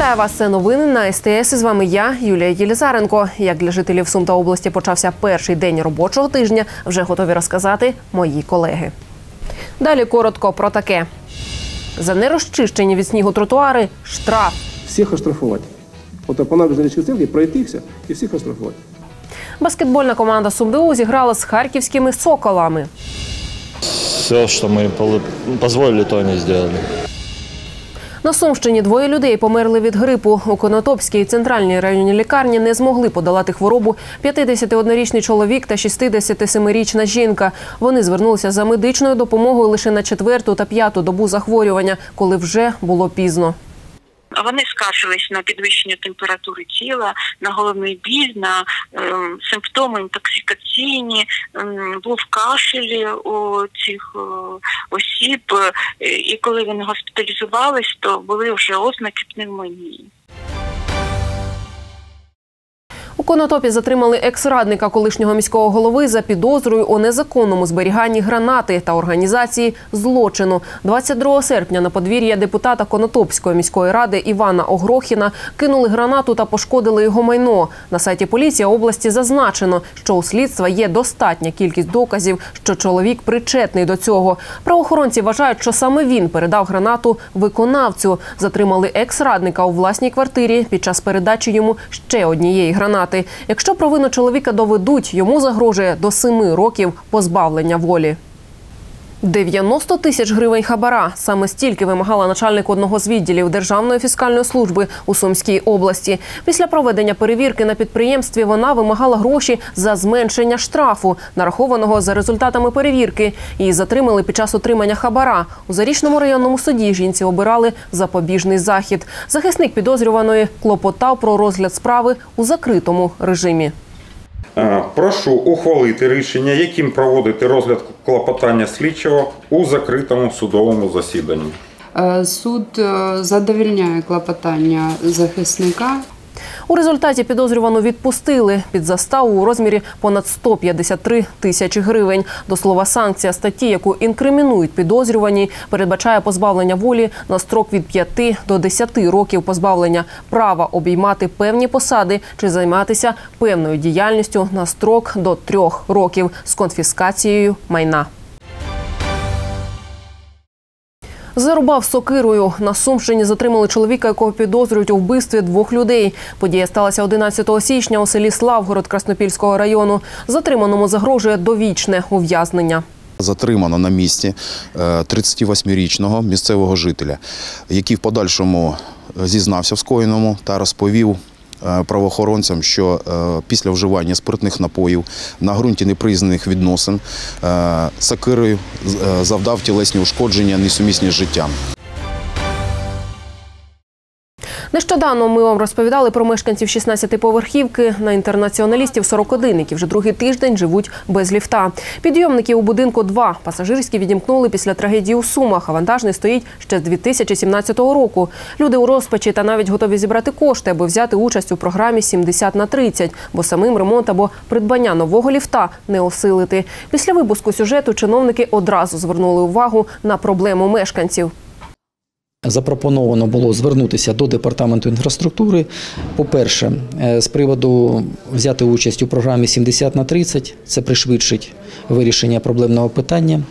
Вітаю вас. Це новини на СТС. З вами я, Юлія Єлізаренко. Як для жителів Сум та області почався перший день робочого тижня, вже готові розказати мої колеги. Далі коротко про таке: за нерозчищені від снігу тротуари штраф. всіх оштрафувати. От по набережній центрі пройтися і всіх оштрафувати. Баскетбольна команда СумДУ зіграла з харківськими соколами. Все, что мы полу- позволили, то они сделали. На Сумщині двоє людей померли від грипу. У Конотопській центральній районній лікарні не змогли подолати хворобу 51-річний чоловік та 67-річна жінка. Вони звернулися за медичною допомогою лише на четверту та п'яту добу захворювання, коли вже було пізно. Вони скаржились на підвищення температури тіла, на головний біль, на е, симптоми інтоксикаційні, е, був кашель у цих е, осіб. Е, І коли вони госпіталізувались, то були вже ознаки пневмонії. Конотопі затримали екс-радника колишнього міського голови за підозрою у незаконному зберіганні гранати та організації злочину. 22 серпня на подвір'я депутата Конотопської міської ради Івана Огрохіна кинули гранату та пошкодили його майно. На сайті поліції області зазначено, що у слідства є достатня кількість доказів, що чоловік причетний до цього. Правоохоронці вважають, що саме він передав гранату виконавцю. Затримали екс-радника у власній квартирі під час передачі йому ще однієї гранати. Якщо провину чоловіка доведуть, йому загрожує до семи років позбавлення волі. 90 тисяч гривень хабара. Саме стільки вимагала начальник одного з відділів Державної фіскальної служби у Сумській області. Після проведення перевірки на підприємстві вона вимагала гроші за зменшення штрафу, нарахованого за результатами перевірки. Її затримали під час отримання хабара. У Зарічному районному суді жінці обирали запобіжний захід. Захисник підозрюваної клопотав про розгляд справи у закритому режимі. Е, Прошу ухвалити рішення, яким проводити розгляд клопотання слідчого у закритому судовому засіданні. Е, Суд е, задовільняє клопотання захисника. У результаті підозрювану відпустили під заставу у розмірі понад 153 тисячі гривень. До слова, санкція статті, яку інкримінують підозрювані, передбачає позбавлення волі на строк від 5 до 10 років позбавлення права обіймати певні посади чи займатися певною діяльністю на строк до 3 років з конфіскацією майна. Зарубав сокирою. На Сумщині затримали чоловіка, якого підозрюють у вбивстві двох людей. Подія сталася 11 січня у селі Славгород Краснопільського району. Затриманому загрожує довічне ув'язнення. Затримано на місці е, 38-річного місцевого жителя, який в подальшому е, зізнався в скоєному та розповів е, правоохоронцям, що е, після вживання спиртних напоїв на ґрунті непризнаних відносин е, сакирою е, завдав тілесні ушкодження несумісні з життям. Нещодавно ми вам розповідали про мешканців 16-поверхівки на інтернаціоналістів 41, які вже другий тиждень живуть без ліфта. Підйомники у будинку 2. Пасажирські відімкнули після трагедії у Сумах. А вантажний стоїть ще з 2017 року. Люди у розпачі та навіть готові зібрати кошти, аби взяти участь у програмі 70 на 30, бо самим ремонт або придбання нового ліфта не осилити. Після випуску сюжету чиновники одразу звернули увагу на проблему мешканців. Запропоновано було звернутися до департаменту інфраструктури. По-перше, е, з приводу взяти участь у програмі 70 на 30, це пришвидшить вирішення проблемного питання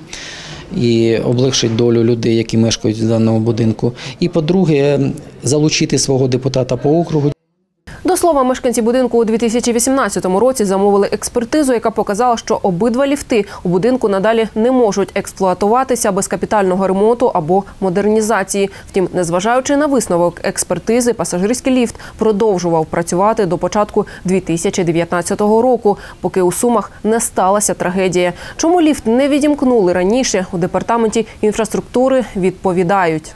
і облегшить долю людей, які мешкають в даному будинку. І по-друге, залучити свого депутата по округу. До слова, мешканці будинку у 2018 році замовили експертизу, яка показала, що обидва ліфти у будинку надалі не можуть експлуатуватися без капітального ремонту або модернізації. Втім, незважаючи на висновок експертизи, пасажирський ліфт продовжував працювати до початку 2019 року, поки у Сумах не сталася трагедія. Чому ліфт не відімкнули раніше у департаменті інфраструктури? Відповідають.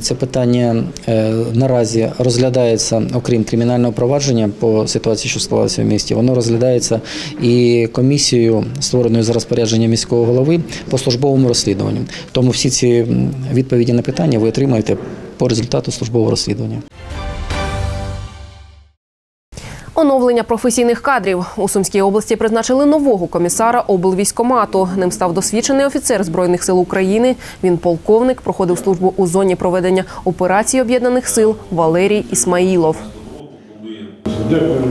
Це питання е, наразі розглядається, окрім кримінального провадження по ситуації, що склалася в місті, воно розглядається і комісією, створеною за розпорядженням міського голови по службовому розслідуванню. Тому всі ці відповіді на питання ви отримаєте по результату службового розслідування. Оновлення професійних кадрів у Сумській області призначили нового комісара облвійськомату. Ним став досвідчений офіцер збройних сил України. Він полковник, проходив службу у зоні проведення операцій об'єднаних сил Валерій Ісмаїлов. Дякую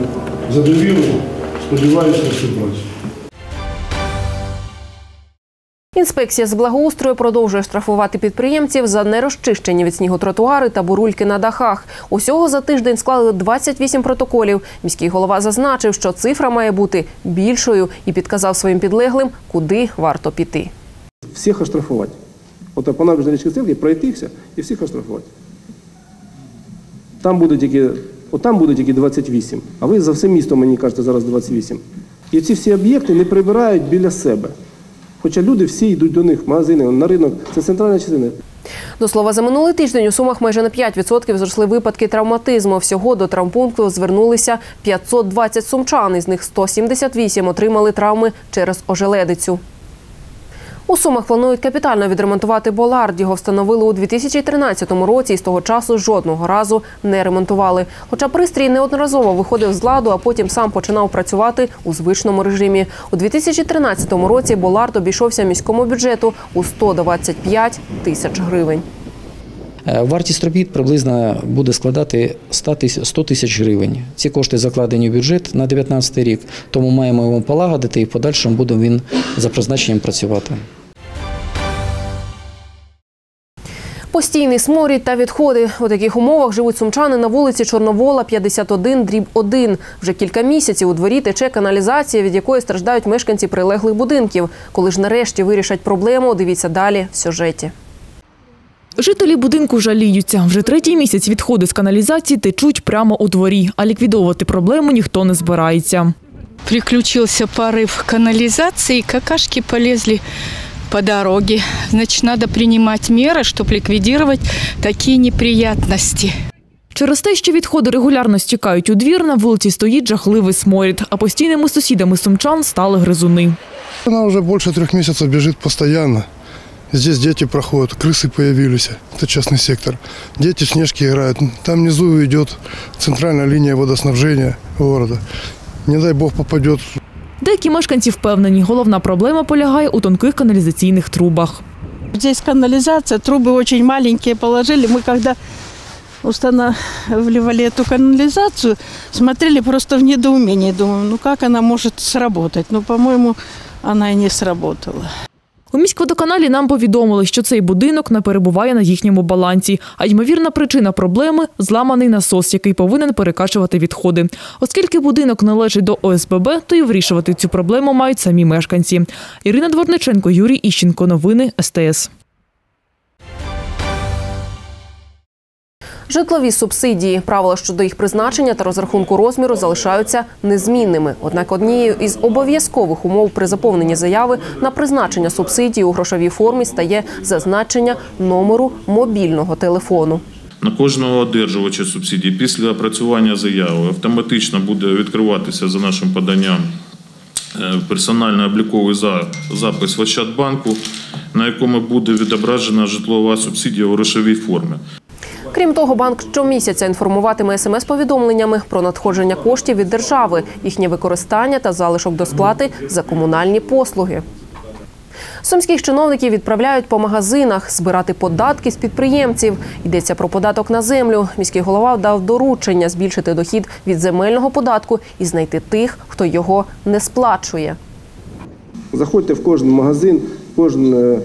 за довіру. Сподіваюся на співпрацю. Інспекція з благоустрою продовжує штрафувати підприємців за нерозчищені від снігу тротуари та бурульки на дахах. Усього за тиждень склали 28 протоколів. Міський голова зазначив, що цифра має бути більшою і підказав своїм підлеглим, куди варто піти. Всіх оштрафувати. От по набережній річки Стрілки пройтися і всіх оштрафувати. Там буде тільки, от буде тільки 28, а ви за все місто мені кажете зараз 28. І ці всі об'єкти не прибирають біля себе. Хоча люди всі йдуть до них в магазини, на ринок. Це центральна частина. До слова, за минулий тиждень у Сумах майже на 5% зросли випадки травматизму. Всього до травмпункту звернулися 520 сумчан, із них 178 отримали травми через ожеледицю. У Сумах планують капітально відремонтувати Болард. Його встановили у 2013 році і з того часу жодного разу не ремонтували. Хоча пристрій неодноразово виходив з ладу, а потім сам починав працювати у звичному режимі. У 2013 році Болард обійшовся міському бюджету у 125 тисяч гривень. Е, Вартість робіт приблизно буде складати 100 тисяч- 100 тисяч гривень. Ці кошти закладені в бюджет на 2019 рік, тому маємо його полагодити і в подальшому буде він за призначенням працювати. Постійний сморід та відходи. У таких умовах живуть сумчани на вулиці Чорновола, 51, дріб 1. Вже кілька місяців у дворі тече каналізація, від якої страждають мешканці прилеглих будинків. Коли ж нарешті вирішать проблему, дивіться далі в сюжеті. Жителі будинку жаліються. Вже третій місяць відходи з каналізації течуть прямо у дворі, а ліквідовувати проблему ніхто не збирається. Приключился порыв канализации, и какашки полезли по дороге. Значит, надо принимать меры, чтобы ликвидировать такие неприятности. Через те, що відходи регулярно стікають у двір, на вулиці стоїть жахливий сморід, а постійними сусідами сумчан стали гризуни. Она уже больше трех месяцев бежит постоянно. Здесь дети проходят, крысы появились. Это частный сектор. Дети в снежки играют. Там внизу идет центральная линия водоснабжения города. Не дай бог попадет Деякі мешканці впевнені, головна проблема полягає у тонких каналізаційних трубах. Здесь канализация, трубы очень маленькие положили. Мы когда устанавливали эту канализацию, смотрели просто в недоумении. Думаю, ну как она может сработать? Ну, по-моему, она и не сработала. У міськводоканалі нам повідомили, що цей будинок не перебуває на їхньому балансі, а ймовірна причина проблеми – зламаний насос, який повинен перекачувати відходи. Оскільки будинок належить до ОСББ, то й вирішувати цю проблему мають самі мешканці. Ірина Дворниченко, Юрій Іщенко. Новини СТС. Житлові субсидії, правила щодо їх призначення та розрахунку розміру залишаються незмінними. Однак однією із обов'язкових умов при заповненні заяви на призначення субсидії у грошовій формі стає зазначення номеру мобільного телефону. На кожного одержувача субсидій після опрацювання заяви автоматично буде відкриватися за нашим поданням е, персонально-обліковий запис в Ощадбанку, на якому буде відображена житлова субсидія у грошовій формі. Крім того, банк щомісяця інформуватиме смс-повідомленнями про надходження коштів від держави, їхнє використання та залишок до сплати за комунальні послуги. Сумських чиновників відправляють по магазинах збирати податки з підприємців. Йдеться про податок на землю. Міський голова дав доручення збільшити дохід від земельного податку і знайти тих, хто його не сплачує. Заходьте в кожен магазин, кожне,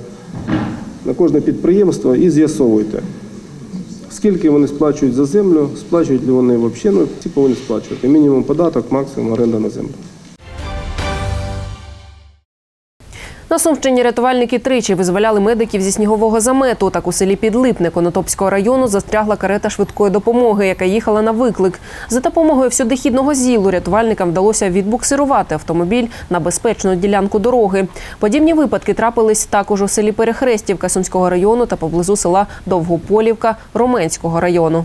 на кожне підприємство і з'ясовуйте, скільки вони сплачують за землю, сплачують ли вони взагалі, ну, ці повинні сплачувати. Мінімум податок, максимум оренда на землю. На Сумщині рятувальники тричі визволяли медиків зі снігового замету. Так у селі Підлипне Конотопського району застрягла карета швидкої допомоги, яка їхала на виклик. За допомогою всюдихідного зілу рятувальникам вдалося відбуксирувати автомобіль на безпечну ділянку дороги. Подібні випадки трапились також у селі Перехрестівка Сумського району та поблизу села Довгополівка Роменського району.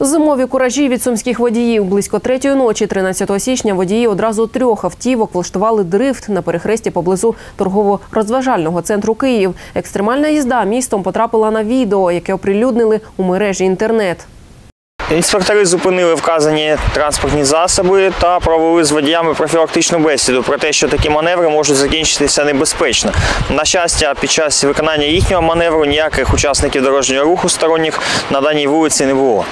Зимові куражі від сумських водіїв. Близько третьої ночі, 13 січня, водії одразу трьох автівок влаштували дрифт на перехресті поблизу торгово-розважального центру Київ. Екстремальна їзда містом потрапила на відео, яке оприлюднили у мережі інтернет. Інспектори зупинили вказані транспортні засоби та провели з водіями профілактичну бесіду про те, що такі маневри можуть закінчитися небезпечно. На щастя, під час виконання їхнього маневру ніяких учасників дорожнього руху сторонніх на даній вулиці не було.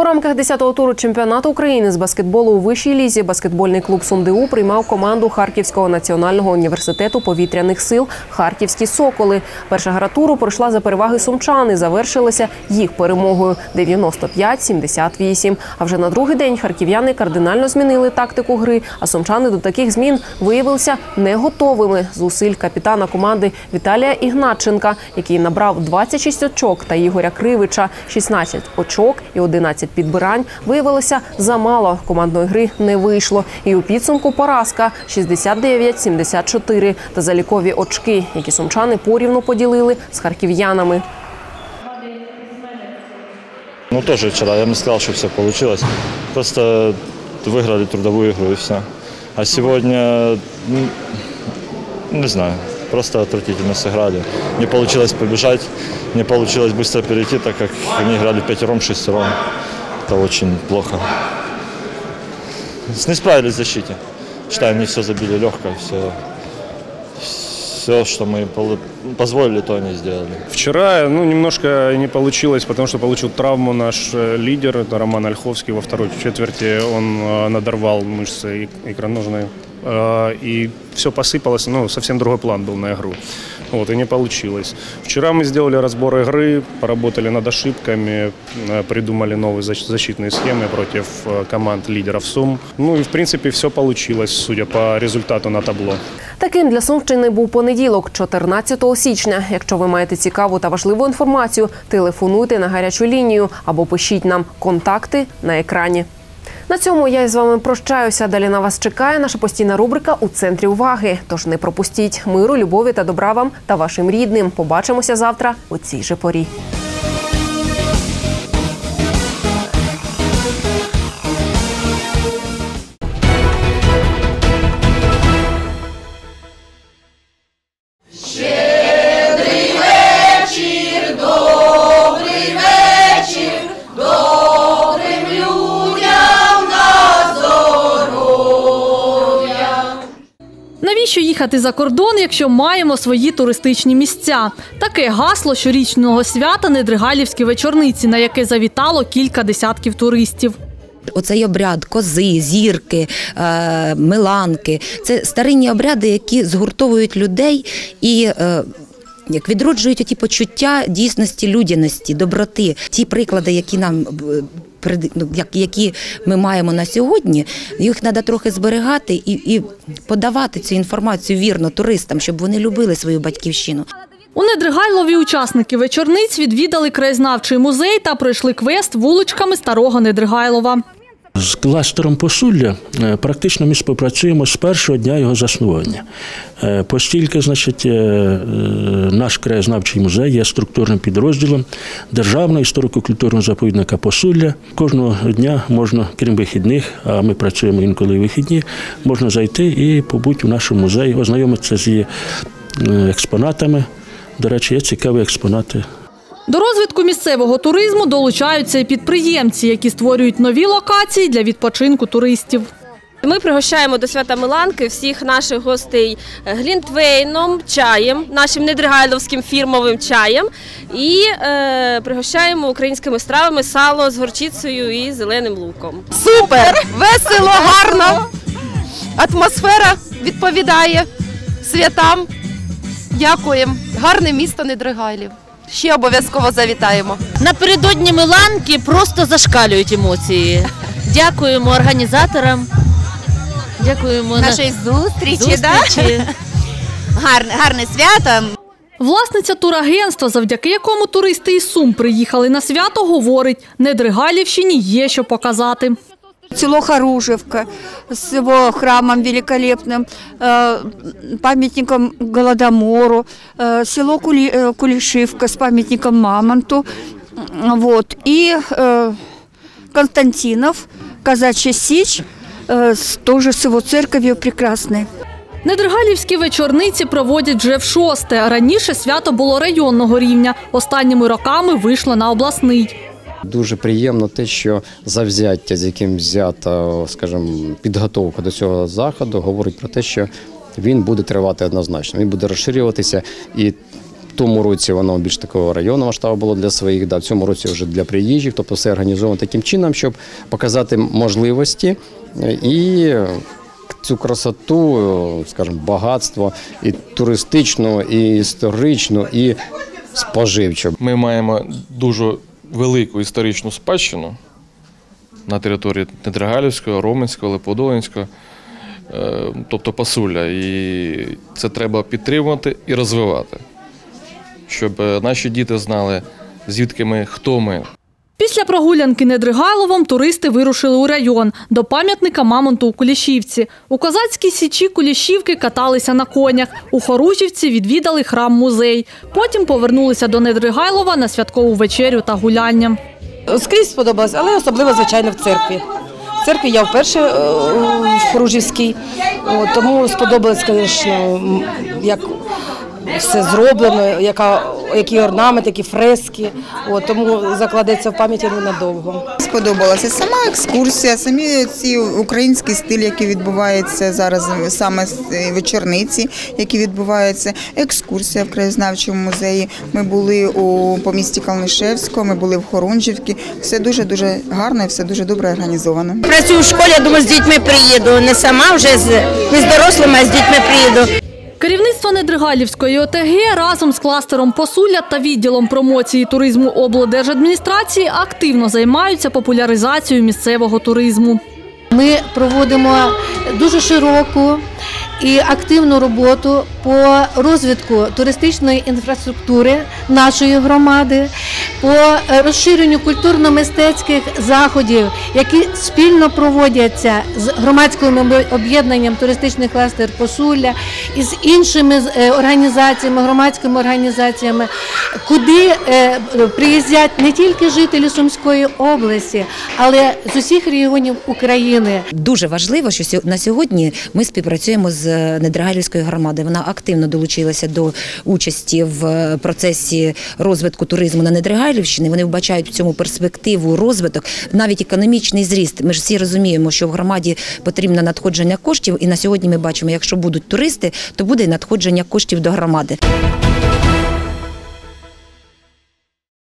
У рамках 10-го туру чемпіонату України з баскетболу у вищій лізі баскетбольний клуб СумДУ приймав команду Харківського національного університету повітряних сил Харківські Соколи. Перша гра туру пройшла за переваги сумчани. Завершилася їх перемогою 95-78. А вже на другий день харків'яни кардинально змінили тактику гри. А сумчани до таких змін виявилися не готовими. Зусиль капітана команди Віталія Ігнатченка, який набрав 26 очок, та Ігоря Кривича 16 очок і 11 підбирань виявилося замало. Командної гри не вийшло. І у підсумку поразка 69-74 та залікові очки, які сумчани порівну поділили з харків'янами. Ну, тоже вчера я бы не сказал, что все получилось. Просто выиграли трудовую игру и все. А сегодня, ну, не знаю, просто отвратительно сыграли. Не получилось побежать, не получилось быстро перейти, так как они играли пятером, шестером. Это очень плохо. Не справились в защите. Считаю, они все забили легко, все, все, что мы позволили, то они сделали. Вчера ну, немножко не получилось, потому что получил травму наш э, лидер, это Роман Ольховский. Во второй четверти он э, надорвал мышцы икроножные. Э, И все посыпалось, ну, совсем другой план был на игру. Вот, и не получилось. Вчера мы сделали разбор игры, поработали над ошибками, э, придумали новые защ- защитные схемы против э, команд лидеров Сум. Ну и, в принципе, все получилось, судя по результату на табло. Таким для Сумщини був понеділок, 14 січня. Якщо ви маєте цікаву та важливу інформацію, телефонуйте на гарячу лінію або пишіть нам контакти на екрані. На цьому я із вами прощаюся. Далі на вас чекає наша постійна рубрика у центрі уваги. Тож не пропустіть миру, любові та добра вам та вашим рідним. Побачимося завтра у цій же порі. Їхати за кордон, якщо маємо свої туристичні місця? Таке гасло щорічного свята Недригайлівські вечорниці, на яке завітало кілька десятків туристів. Оцей обряд кози, зірки, е, миланки це старинні обряди, які згуртовують людей і. е, Як відроджують ті почуття дійсності, людяності, доброти, ті приклади, які нам ну, як- які ми маємо на сьогодні, їх треба трохи зберігати і, і подавати цю інформацію вірно туристам, щоб вони любили свою батьківщину. У Недригайлові учасники вечорниць відвідали краєзнавчий музей та пройшли квест вуличками старого Недригайлова. З кластером Посулля е, практично ми співпрацюємо з першого дня його заснування. Е, Постільки, значить, е, наш краєзнавчий музей є структурним підрозділом Державного історико-культурного заповідника Посулля. Кожного дня можна, крім вихідних, а ми працюємо інколи вихідні, можна зайти і побути в нашому музеї, ознайомитися з експонатами. До речі, є цікаві експонати До розвитку місцевого туризму долучаються і підприємці, які створюють нові локації для відпочинку туристів. Ми пригощаємо до свята Миланки всіх наших гостей глінтвейном, чаєм, нашим недригайловським фірмовим чаєм, і е, пригощаємо українськими стравами сало з горчицею і зеленим луком. Супер! Весело, гарно. Атмосфера відповідає святам. Дякуємо. Гарне місто Недригайлів. Ще обов'язково завітаємо. Напередодні Миланки просто зашкалюють емоції. Дякуємо організаторам. Дякуємо на- Нашої зустрічі, зустрічі. Гарне, гарне свято. Власниця турагентства, завдяки якому туристи із Сум приїхали на свято, говорить, Недригалівщині є що показати. Село Харужевка с его храмом великолепным, э, памятником Голодомору, э, село Кули- э, Кулишивка с памятником Мамонту, м, вот, и э, Константинов, Казачья Сечь, э, с- тоже с его церковью прекрасной. Недригалівські вечорниці проводять вже в шосте. Раніше свято було районного рівня. Останніми роками вийшло на обласний. Дуже приємно те, що завзяття, з яким взята, скажімо, підготовка до цього заходу, говорить про те, що він буде тривати однозначно. Він буде розширюватися і. Тому році воно більш такого районного масштабу було для своїх, да, в цьому році вже для приїжджих, тобто все організовано таким чином, щоб показати можливості е, і цю красоту, скажімо, багатство і туристичну, і історичну, і споживчу. Ми маємо дуже велику історичну спадщину на території Недригалівського, Роменського, Леподолинського, е, тобто Пасуля. І це треба підтримувати і розвивати, щоб е, наші діти знали, звідки ми, хто ми. Після прогулянки Недригайловом туристи вирушили у район до пам'ятника Мамонту у Кулішівці. У козацькій січі Кулішівки каталися на конях. У Хоружівці відвідали храм-музей. Потім повернулися до Недригайлова на святкову вечерю та гуляння. Скрізь сподобалось, але особливо, звичайно, в церкві. В церкві я вперше е, в Хоружівській, тому сподобалось, звісно, як все зроблено, яка, які орнаменти, які фрески. От, тому закладеться в пам'яті ненадовго. Сподобалася сама екскурсія, самі ці український стиль, який відбувається зараз, саме з е, вечорниці, які відбуваються. Екскурсія в краєзнавчому музеї. Ми були у помісті Калнишевського, ми були в Хорунжівці. Все дуже дуже гарно і все дуже добре організовано. Працюю в школі, я думаю, з дітьми приїду. Не сама вже з не з дорослими, а з дітьми приїду. Керівництво Недригалівської ОТГ разом з кластером Посулля та відділом промоції туризму облдержадміністрації активно займаються популяризацією місцевого туризму. Ми проводимо дуже широку і активну роботу по розвитку туристичної інфраструктури нашої громади, по розширенню культурно-мистецьких заходів, які спільно проводяться з громадським об'єднанням туристичний кластер Посулля і з іншими е, організаціями, громадськими організаціями, куди е, приїздять не тільки жителі Сумської області, але з усіх регіонів України. Дуже важливо, що на сьогодні ми співпрацюємо з Недрагалівською громади. Вона активно долучилася до участі в е, процесі розвитку туризму на Недригайлівщині. Вони вбачають в цьому перспективу розвиток, навіть економічний зріст. Ми ж всі розуміємо, що в громаді потрібно надходження коштів, і на сьогодні ми бачимо, якщо будуть туристи, то буде і надходження коштів до громади.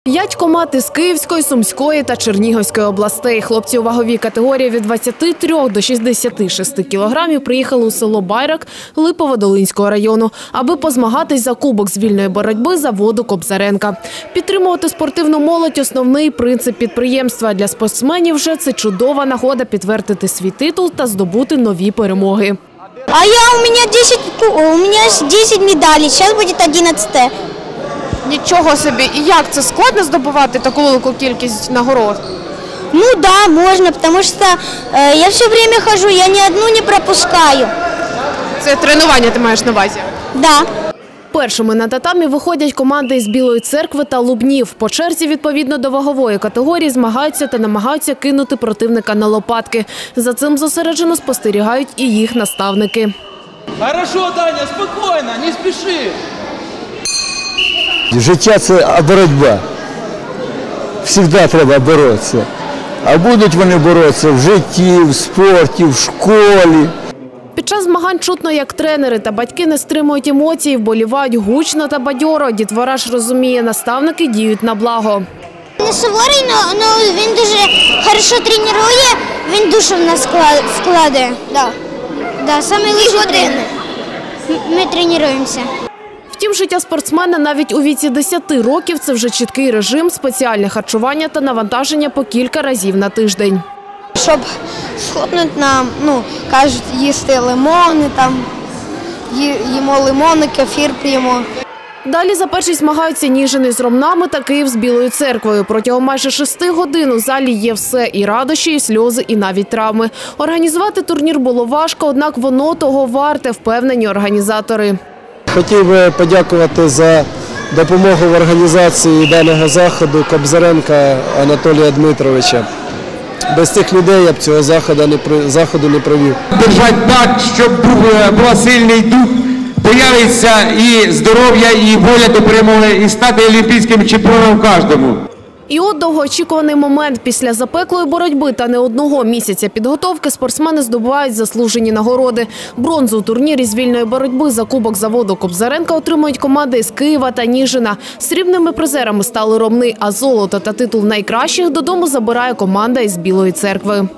П'ять команд із Київської, Сумської та Чернігівської областей. Хлопці у ваговій категорії від 23 до 66 кілограмів приїхали у село Байрак Липово-Долинського району, аби позмагатись за кубок з вільної боротьби заводу Кобзаренка. Підтримувати спортивну молодь – основний принцип підприємства. Для спортсменів же це чудова нагода підтвердити свій титул та здобути нові перемоги. А я у меня 10, ку- у меня 10 медалей, сейчас будет 11. Нічого собі. І як це складно здобувати таку велику кількість нагород? Ну да, можно, потому что э, я все время хожу, я ни одну не пропускаю. Це тренування ти маєш на увазі? Да. Першими на татамі виходять команди із Білої церкви та Лубнів. По черзі, відповідно до вагової категорії, змагаються та намагаються кинути противника на лопатки. За цим зосереджено спостерігають і їх наставники. Хорошо, Даня, спокойно, не спеши. Життя це боротьба. Всігда треба боротися. А будуть вони боротися в житті, в спорті, в школі. Під час змагань чутно, як тренери та батьки не стримують емоцій, вболівають гучно та бадьоро. Дітвора ж розуміє, наставники діють на благо. Не суворий, але він дуже хорошо тренує, він душу в нас складає. Да. Да, самий лучший тренер. Ми тренуємося. Втім, життя спортсмена навіть у віці 10 років це вже чіткий режим, спеціальне харчування та навантаження по кілька разів на тиждень. Щоб схуднути нам, ну, кажуть, їсти лимони, там, їмо лимони, кефір п'ємо. Далі за першість змагаються Ніжини з Ромнами та Київ з Білою церквою. Протягом майже шести годин у залі є все – і радощі, і сльози, і навіть травми. Організувати турнір було важко, однак воно того варте, впевнені організатори. Хотів би подякувати за допомогу в організації даного заходу Кобзаренка Анатолія Дмитровича. Без цих людей я б цього заходу не провів. держати так, щоб був, е, сильний дух, появиться і здоров'я, і воля до перемоги, і стати олімпійським чемпіоном кожному. І от довгоочікуваний момент після запеклої боротьби та не одного місяця підготовки спортсмени здобувають заслужені нагороди. Бронзу у турнірі з вільної боротьби за кубок заводу Кобзаренка отримують команди з Києва та Ніжина. Срібними призерами стали Ромни, а золото та титул найкращих додому забирає команда із Білої церкви.